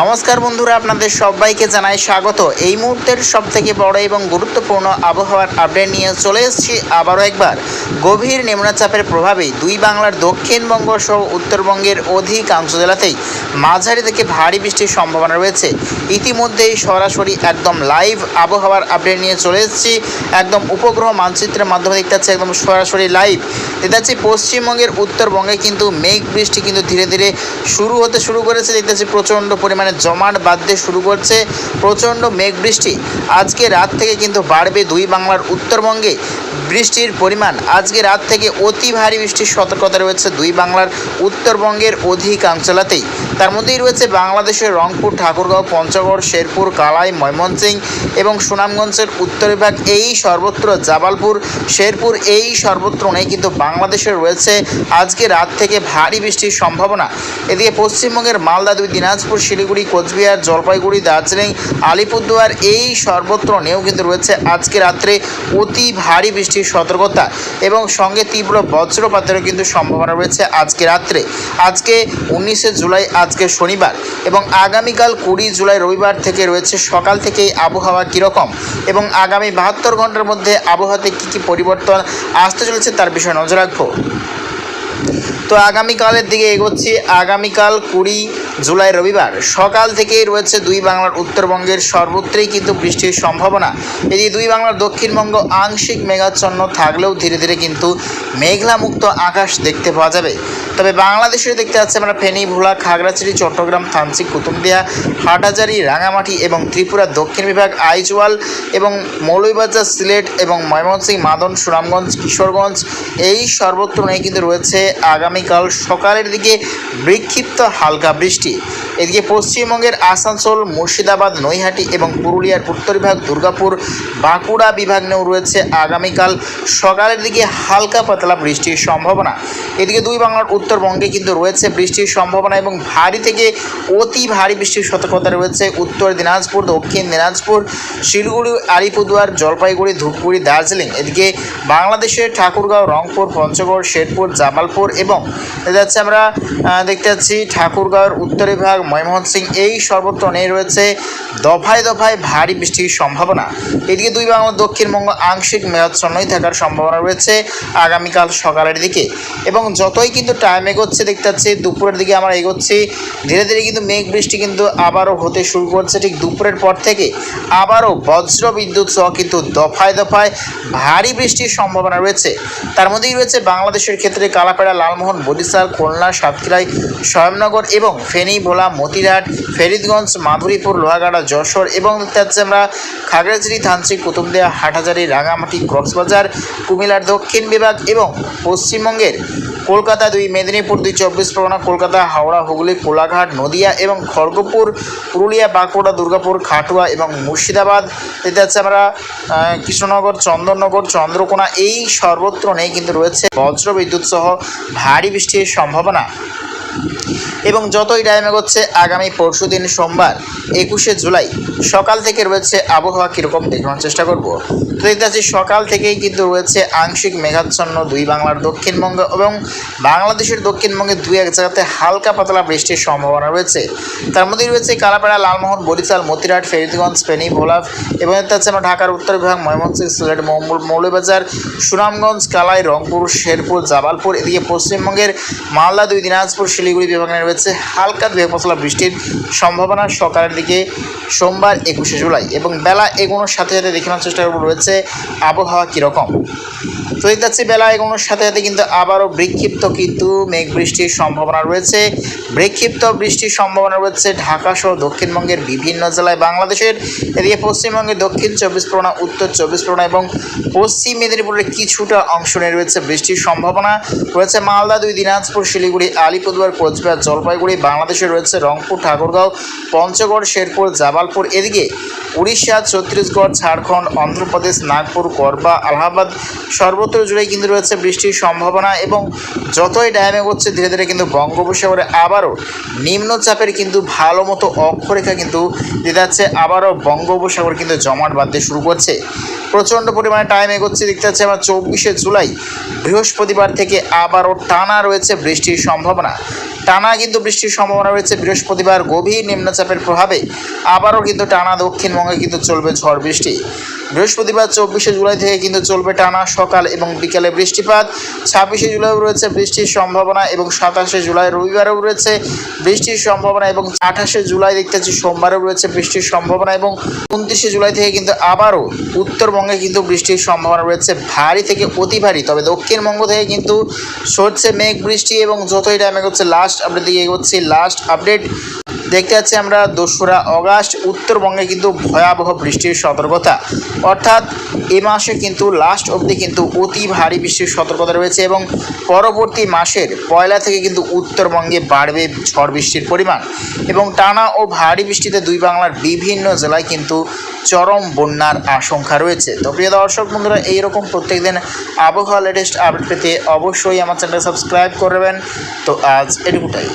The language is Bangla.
নমস্কার বন্ধুরা, আপনাদের সবাইকে জানাই স্বাগত। এই মুহূর্তের সব থেকে বড় এবং গুরুত্বপূর্ণ আবহাওয়ার আপডেট নিয়ে চলে এসেছি আবারও একবার। গভীর নিম্নচাপের প্রভাবেই দুই বাংলার দক্ষিণবঙ্গ সহ উত্তরবঙ্গের অধিকাংশ জেলাতেই মাঝারি থেকে ভারী বৃষ্টির সম্ভাবনা রয়েছে। ইতিমধ্যেই সরাসরি একদম লাইভ আবহাওয়ার আপডেট নিয়ে চলে এসেছি। একদম উপগ্রহ মানচিত্রের মাধ্যমে দেখতে পাচ্ছি একদম সরাসরি লাইভ দেখতে পাচ্ছি পশ্চিমবঙ্গের উত্তরবঙ্গে কিন্তু মেঘ বৃষ্টি কিন্তু ধীরে ধীরে শুরু হতে শুরু করেছে। দেখতে পাচ্ছি প্রচণ্ড পরিমাণে জমাট বাঁধতে শুরু করছে প্রচণ্ড মেঘ বৃষ্টি আজকে রাত থেকে কিন্তু বাড়বে দুই বাংলার উত্তরবঙ্গে বৃষ্টির পরিমাণ। আজকে রাত থেকে অতি ভারী বৃষ্টির সতর্কতা রয়েছে দুই বাংলার উত্তরবঙ্গের অধিকাংশ জেলাতেই তার মধ্যেই রয়েছে বাংলাদেশের রংপুর, ঠাকুরগাঁও, পঞ্চগড়, শেরপুর, কালাই ময়মনসিং এবং সুনামগঞ্জের উত্তর বিভাগ। এই সর্বত্র জাবালপুর, শেরপুর এই সর্বত্র নেই, কিন্তু বাংলাদেশে রয়েছে আজকে রাত থেকে ভারী বৃষ্টির সম্ভাবনা। এদিকে পশ্চিমবঙ্গের মালদা, দুই দিনাজপুর, শিলিগুড়ি, কোচবিহার, জলপাইগুড়ি, দার্জিলিং, আলিপুরদুয়ার এই সর্বত্র নেও কিন্তু রয়েছে আজকে রাত্রে অতি ভারী বৃষ্টির সতর্কতা এবং সঙ্গে তীব্র বজ্রপাতেরও কিন্তু সম্ভাবনা রয়েছে আজকে রাত্রে। আজকে উনিশে জুলাই আজকে শনিবার এবং আগামীকাল কুড়ি জুলাই রবিবার থেকে রয়েছে সকাল থেকেই আবহাওয়া কীরকম এবং আগামী বাহাত্তর ঘণ্টার মধ্যে আবহাওয়াতে কী কী পরিবর্তন আসতে চলেছে তার বিষয়ে নজর রাখব। তো আগামীকালের দিকে এগোচ্ছি। আগামীকাল কুড়ি জুলাই রবিবার। সকাল থেকেই রয়েছে দুই বাংলার উত্তরবঙ্গের সর্বত্রই কিন্তু বৃষ্টির সম্ভাবনা। এদিকে দুই বাংলার দক্ষিণবঙ্গ আংশিক মেঘাচ্ছন্ন থাকলেও ধীরে ধীরে কিন্তু মেঘলামুক্ত আকাশ দেখতে পাওয়া যাবে। তবে বাংলাদেশে দেখতে পাচ্ছি আমরা ফেনী ভোলা খাগড়াছড়ি, চট্টগ্রাম থানসি কুতুবদিয়া, হাটাজারি, রাঙামাটি এবং ত্রিপুরা, দক্ষিণ বিভাগ, আইজওয়াল এবং মৌলভীবাজার, সিলেট এবং ময়মনসিংহ, মাদন, সুনামগঞ্জ, কিশোরগঞ্জ এই সর্বত্র নেই কিন্তু রয়েছে আগামীকাল সকালের দিকে বিক্ষিপ্ত হালকা বৃষ্টি। এদিকে পশ্চিমবঙ্গের আসানসোল, মুর্শিদাবাদ, নৈহাটি এবং পুরুলিয়ার উত্তর বিভাগ, দুর্গাপুর, বাঁকুড়া বিভাগ নিয়েও রয়েছে আগামীকাল সকালের দিকে হালকা পাতলা বৃষ্টির সম্ভাবনা। এদিকে দুই বাংলার উত্তরবঙ্গে কিন্তু রয়েছে বৃষ্টির সম্ভাবনা এবং ভারী থেকে অতি ভারী বৃষ্টির সতর্কতা রয়েছে। উত্তর দিনাজপুর, দক্ষিণ দিনাজপুর, শিলিগুড়ি, আলিপুরদুয়ার, জলপাইগুড়ি, ধূপগুড়ি, দার্জিলিং। এদিকে বাংলাদেশের ঠাকুরগাঁও, রংপুর, পঞ্চগড়, শেরপুর, জামালপুর এবং দেখা যাচ্ছে আমরা দেখতে পাচ্ছি ঠাকুরগাঁওর উত্তর বিভাগ ময়মনসিংহ। এই সর্বত্র নেই রয়েছে দফায় দফায় ভারী বৃষ্টির সম্ভাবনা। এদিকে দুই বাংলা দক্ষিণবঙ্গ আংশিক মেঘাচ্ছন্নই থাকার সম্ভাবনা রয়েছে আগামীকাল সকালের দিকে। এবং যতই কিন্তু টাইম এগোচ্ছে, দেখতে পাচ্ছি দুপুরের দিকে আমরা এগোচ্ছি, ধীরে ধীরে কিন্তু মেঘ বৃষ্টি কিন্তু আবারও হতে শুরু করছে ঠিক দুপুরের পর থেকে। আবারও বজ্র বিদ্যুৎ সহ কিন্তু দফায় দফায় ভারী বৃষ্টির সম্ভাবনা রয়েছে। তার মধ্যেই রয়েছে বাংলাদেশের ক্ষেত্রে কালাপাড়া, লালমোহন বরিশাল, খুলনা, সাতক্ষীরাই স্বয়ংনগর এবং ফেনী, ভোলা, মতিরহাট, ফেরিদগঞ্জ, মাধুরীপুর, লোহাগাড়া, যশোর এবং দেখতে পাচ্ছি আমরা খাগড়াঝুড়ি থানচি কুতুবদিয়া, হাটহাজারি, রাঙামাটি, কক্সবাজার, কুমিল্লার দক্ষিণ বিভাগ এবং পশ্চিমবঙ্গের কলকাতা দুই, মেদিনীপুর দুই, চব্বিশ পরগনা, কলকাতা, হাওড়া, হুগলি, কোলাঘাট, নদিয়া এবং খড়গপুর, পুরুলিয়া, বাঁকুড়া, দুর্গাপুর, খাটুয়া এবং মুর্শিদাবাদ। এতে আছে আমরা কৃষ্ণনগর, চন্দননগর, চন্দ্রকোনা, এই সর্বত্র নেই কিন্তু রয়েছে বজ্র বিদ্যুৎ সহ ভারী বৃষ্টির সম্ভাবনা। এবং যতই টাইম এগোচ্ছে আগামী পরশু দিন সোমবার, একুশে জুলাই, সকাল থেকে রয়েছে আবহাওয়া কীরকম দেখানোর চেষ্টা করব। তো দেখতে পাচ্ছি সকাল থেকেই কিন্তু রয়েছে আংশিক মেঘাচ্ছন্ন দুই বাংলার দক্ষিণবঙ্গ এবং বাংলাদেশের দক্ষিণবঙ্গে দুই এক জায়গাতে হালকা পাতলা বৃষ্টির সম্ভাবনা রয়েছে। তার মধ্যেই রয়েছে কালাপাড়া, লালমোহন, বরিশাল, মতিরাট, ফেরিদগঞ্জ, ফেনী ভোলা এবং দেখতে পাচ্ছি আমরা ঢাকার উত্তর বিভাগ, ময়মনসিংহ, সিলেট মৌল- মৌলভীবাজার, সুনামগঞ্জ, কালাই, রংপুর, শেরপুর, জাবালপুর, এদিকে পশ্চিমবঙ্গের মালদা দুই, দিনাজপুর শিলিগুড়ি বিভাগে রয়েছে হালকা দুই মশলা বৃষ্টির সম্ভাবনা। সকালের দিকে সোমবার একুশে জুলাই এবং বেলা এগোনোর সাথে সাথে দেখানোর চেষ্টা করব রয়েছে আবহাওয়া কীরকম। তো দেখতে বেলা এগোনোর সাথে সাথে কিন্তু আবারও বিক্ষিপ্ত কিন্তু মেঘ বৃষ্টির সম্ভাবনা রয়েছে। বিক্ষিপ্ত বৃষ্টির সম্ভাবনা রয়েছে ঢাকা সহ দক্ষিণবঙ্গের বিভিন্ন জেলায় বাংলাদেশের। এদিকে পশ্চিমবঙ্গের দক্ষিণ চব্বিশ পরগনা, উত্তর চব্বিশ পরগনা এবং পশ্চিম মেদিনীপুরের কিছুটা অংশ নিয়ে রয়েছে বৃষ্টির সম্ভাবনা। রয়েছে মালদা, দুই দিনাজপুর, শিলিগুড়ি, আলিপুরদুয়ার কোচবিহার জলপাইগুড়ি, বাংলাদেশে রয়েছে রংপুর, ঠাকুরগাঁও, পঞ্চগড়, শেরপুর, জাবালপুর। এদিকে উড়িষ্যা, ছত্তিশগড়, ঝাড়খণ্ড, অন্ধ্রপ্রদেশ, নাগপুর করবা আলাহাবাদ সর্বত্র জুড়ে কিন্তু রয়েছে বৃষ্টির সম্ভাবনা এবং যতই ডায়ামে হচ্ছে ধীরে ধীরে কিন্তু বঙ্গোপসাগরে আবারও নিম্নচাপের কিন্তু ভালো মতো অক্ষরেখা কিন্তু যে যাচ্ছে আবারও বঙ্গোপসাগর কিন্তু জমাট বাঁধতে শুরু করছে। প্রচণ্ড পরিমাণে টাইম এগোচ্ছে, দেখতে পাচ্ছি আমরা চব্বিশে জুলাই, বৃহস্পতিবার থেকে আবারও টানা রয়েছে বৃষ্টির সম্ভাবনা। টানা কিন্তু বৃষ্টির সম্ভাবনা রয়েছে, বৃহস্পতিবার গভীর নিম্নচাপের প্রভাবে আবারও কিন্তু টানা দক্ষিণবঙ্গে কিন্তু চলবে ঝড় বৃষ্টি। বৃহস্পতিবার চব্বিশে জুলাই থেকে কিন্তু চলবে টানা সকাল এবং বিকালে বৃষ্টিপাত। ছাব্বিশে জুলাইও রয়েছে বৃষ্টির সম্ভাবনা এবং সাতাশে জুলাই রবিবারেও রয়েছে বৃষ্টির সম্ভাবনা এবং আঠাশে জুলাই দেখতে পাচ্ছি সোমবারেও রয়েছে বৃষ্টির সম্ভাবনা এবং উনত্রিশে জুলাই থেকে কিন্তু আবারও উত্তরবঙ্গে কিন্তু বৃষ্টির সম্ভাবনা রয়েছে ভারী থেকে অতি ভারী। তবে দক্ষিণবঙ্গ থেকে কিন্তু সরছে মেঘ বৃষ্টি এবং যতই টাইমে হচ্ছে লাস্ট আপডেট দিকে এগোচ্ছি লাস্ট আপডেট দেখতে পাচ্ছি আমরা দোসরা অগাস্ট। উত্তরবঙ্গে কিন্তু ভয়াবহ বৃষ্টির সতর্কতা। অর্থাৎ এ মাসে কিন্তু লাস্ট অবধি কিন্তু অতি ভারী বৃষ্টির সতর্কতা রয়েছে এবং পরবর্তী মাসের পয়লা থেকে কিন্তু উত্তরবঙ্গে বাড়বে ঝড় বৃষ্টির পরিমাণ। এবং টানা ও ভারী বৃষ্টিতে দুই বাংলার বিভিন্ন জেলায় কিন্তু চরম বন্যার আশঙ্কা রয়েছে। তো প্রিয় দর্শক বন্ধুরা, এইরকম প্রত্যেকদিন আবহাওয়া লেটেস্ট আপডেট পেতে অবশ্যই আমার চ্যানেল সাবস্ক্রাইব করবেন তো আজ এটুকুটাই।